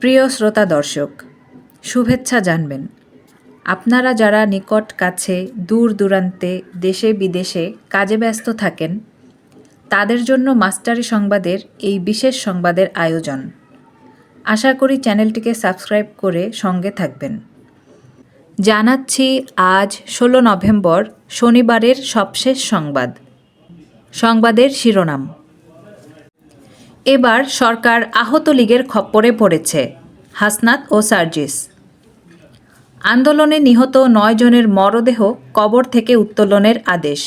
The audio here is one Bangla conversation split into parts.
প্রিয় শ্রোতা দর্শক, শুভেচ্ছা জানবেন। আপনারা যারা নিকট কাছে, দূর দূরান্তে, দেশে বিদেশে কাজে ব্যস্ত থাকেন, তাদের জন্য মাস্টারি সংবাদের এই বিশেষ সংবাদের আয়োজন। আশা করি চ্যানেলটিকে সাবস্ক্রাইব করে সঙ্গে থাকবেন। জানাচ্ছি, আজ ষোলো নভেম্বর শনিবারের সবশেষ সংবাদ। সংবাদের শিরোনাম। এবার সরকার আহত লীগের খপ্পরে পড়েছে, হাসনাত ও সার্জিস। আন্দোলনে নিহত নয় জনের মরদেহ কবর থেকে উত্তোলনের আদেশ।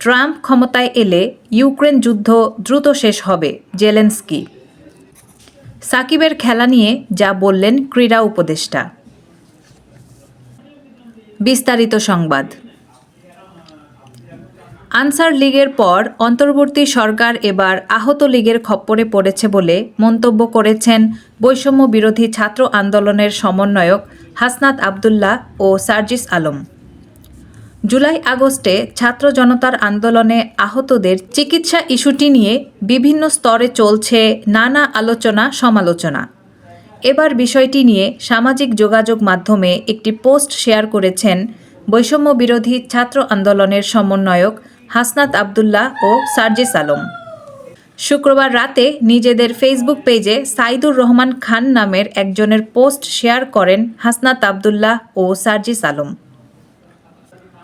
ট্রাম্প ক্ষমতায় এলে ইউক্রেন যুদ্ধ দ্রুত শেষ হবে, জেলেন্সকি। সাকিবের খেলা নিয়ে যা বললেন ক্রীড়া উপদেষ্টা। বিস্তারিত সংবাদ। আনসার লীগের পর অন্তর্বর্তী সরকার এবার আহত লীগের খপ্পরে পড়েছে বলে মন্তব্য করেছেন বৈষম্য বিরোধী ছাত্র আন্দোলনের সমন্বয়ক হাসনাত আবদুল্লাহ ও সার্জিস আলম। জুলাই আগস্টে ছাত্র জনতার আন্দোলনে আহতদের চিকিৎসা ইস্যুটি নিয়ে বিভিন্ন স্তরে চলছে নানা আলোচনা, সমালোচনা। এবার বিষয়টি নিয়ে সামাজিক যোগাযোগ মাধ্যমে একটি পোস্ট শেয়ার করেছেন বৈষম্য বিরোধী ছাত্র আন্দোলনের সমন্বয়ক হাসনাত আবদুল্লাহ ও সার্জিস আলম। শুক্রবার রাতে নিজেদের ফেসবুক পেজে সাইদুর রহমান খান নামের একজনের পোস্ট শেয়ার করেন হাসনাত আবদুল্লাহ ও সার্জিস আলম।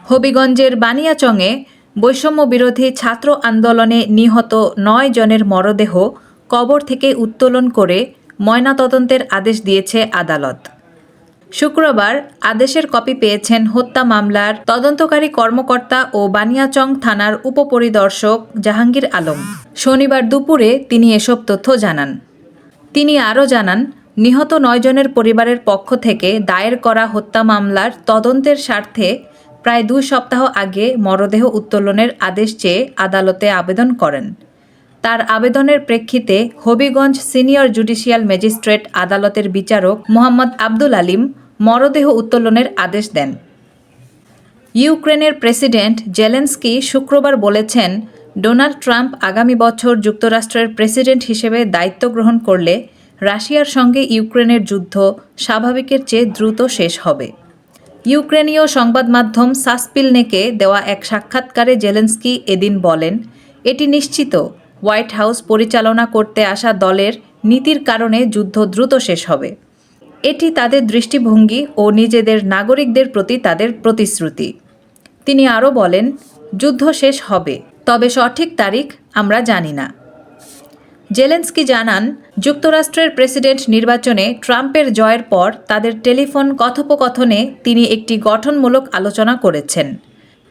হবিগঞ্জের বানিয়াচংয়ে বৈষম্য বিরোধী ছাত্র আন্দোলনে নিহত নয় জনের মরদেহ কবর থেকে উত্তোলন করে ময়নাতদন্তের আদেশ দিয়েছে আদালত। শুক্রবার আদেশের কপি পেয়েছেন হত্যা মামলার তদন্তকারী কর্মকর্তা ও বানিয়াচং থানার উপপরিদর্শক জাহাঙ্গীর আলম। শনিবার দুপুরে তিনি এসব তথ্য জানান। তিনি আরও জানান, নিহত নয়জনের পরিবারের পক্ষ থেকে দায়ের করা হত্যা মামলার তদন্তের স্বার্থে প্রায় দুই সপ্তাহ আগে মরদেহ উত্তোলনের আদেশ চেয়ে আদালতে আবেদন করেন। তার আবেদনের প্রেক্ষিতে হবিগঞ্জ সিনিয়র জুডিশিয়াল ম্যাজিস্ট্রেট আদালতের বিচারক মোহাম্মদ আব্দুল আলিম মরদেহ উত্তোলনের আদেশ দেন। ইউক্রেনের প্রেসিডেন্ট জেলেন্সকি শুক্রবার বলেছেন, ডোনাল্ড ট্রাম্প আগামী বছর যুক্তরাষ্ট্রের প্রেসিডেন্ট হিসেবে দায়িত্ব গ্রহণ করলে রাশিয়ার সঙ্গে ইউক্রেনের যুদ্ধ স্বাভাবিকের চেয়ে দ্রুত শেষ হবে। ইউক্রেনীয় সংবাদ মাধ্যম সাসপিলনেকে দেওয়া এক সাক্ষাৎকারে জেলেন্সকি এদিন বলেন, এটি নিশ্চিত, হোয়াইট হাউস পরিচালনা করতে আসা দলের নীতির কারণে যুদ্ধ দ্রুত শেষ হবে। এটি তাদের দৃষ্টিভঙ্গি ও নিজেদের নাগরিকদের প্রতি তাদের প্রতিশ্রুতি। তিনি আরও বলেন, যুদ্ধ শেষ হবে, তবে সঠিক তারিখ আমরা জানি না। জেলেন্সকি জানান, যুক্তরাষ্ট্রের প্রেসিডেন্ট নির্বাচনে ট্রাম্পের জয়ের পর তাদের টেলিফোন কথোপকথনে তিনি একটি গঠনমূলক আলোচনা করেছেন।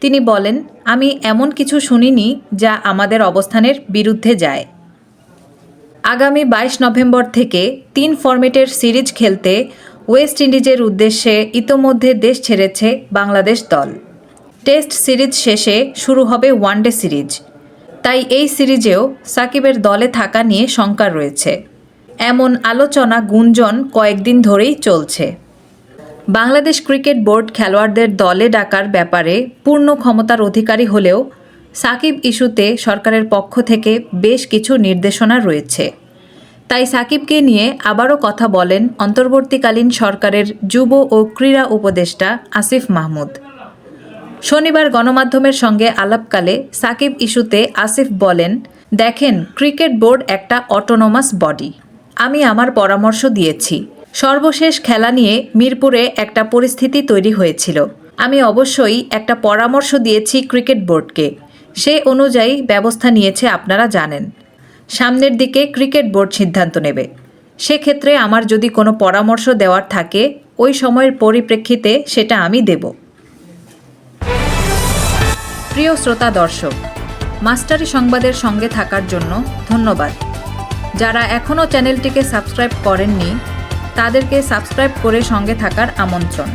তিনি বলেন, আমি এমন কিছু শুনিনি যা আমাদের অবস্থানের বিরুদ্ধে যায়। আগামী বাইশ নভেম্বর থেকে তিন ফরম্যাটের সিরিজ খেলতে ওয়েস্ট ইন্ডিজের উদ্দেশ্যে ইতোমধ্যে দেশ ছেড়েছে বাংলাদেশ দল। টেস্ট সিরিজ শেষে শুরু হবে ওয়ানডে সিরিজ। তাই এই সিরিজেও সাকিবের দলে থাকা নিয়ে শঙ্কা রয়েছে। এমন আলোচনা গুঞ্জন কয়েকদিন ধরেই চলছে। বাংলাদেশ ক্রিকেট বোর্ড খেলোয়াড়দের দলে ডাকার ব্যাপারে পূর্ণ ক্ষমতার অধিকারী হলেও সাকিব ইস্যুতে সরকারের পক্ষ থেকে বেশ কিছু নির্দেশনা রয়েছে। তাই সাকিবকে নিয়ে আবারও কথা বলেন অন্তর্বর্তীকালীন সরকারের যুব ও ক্রীড়া উপদেষ্টা আসিফ মাহমুদ। শনিবার গণমাধ্যমের সঙ্গে আলাপকালে সাকিব ইস্যুতে আসিফ বলেন, দেখেন, ক্রিকেট বোর্ড একটা অটোনোমাস বডি আমি আমার পরামর্শ দিয়েছি। সর্বশেষ খেলা নিয়ে মিরপুরে একটা পরিস্থিতি তৈরি হয়েছিল। আমি অবশ্যই একটা পরামর্শ দিয়েছি ক্রিকেট বোর্ডকে। সে অনুযায়ী ব্যবস্থা নিয়েছে আপনারা জানেন। সামনের দিকে ক্রিকেট বোর্ড সিদ্ধান্ত নেবে। সেক্ষেত্রে আমার যদি কোনো পরামর্শ দেওয়ার থাকে, ওই সময়ের পরিপ্রেক্ষিতে সেটা আমি দেব। প্রিয় শ্রোতা দর্শক, মাস্টারি সংবাদের সঙ্গে থাকার জন্য ধন্যবাদ। যারা এখনও চ্যানেলটিকে সাবস্ক্রাইব করেননি, তাদেরকে সাবস্ক্রাইব করে সঙ্গে থাকার আমন্ত্রণ।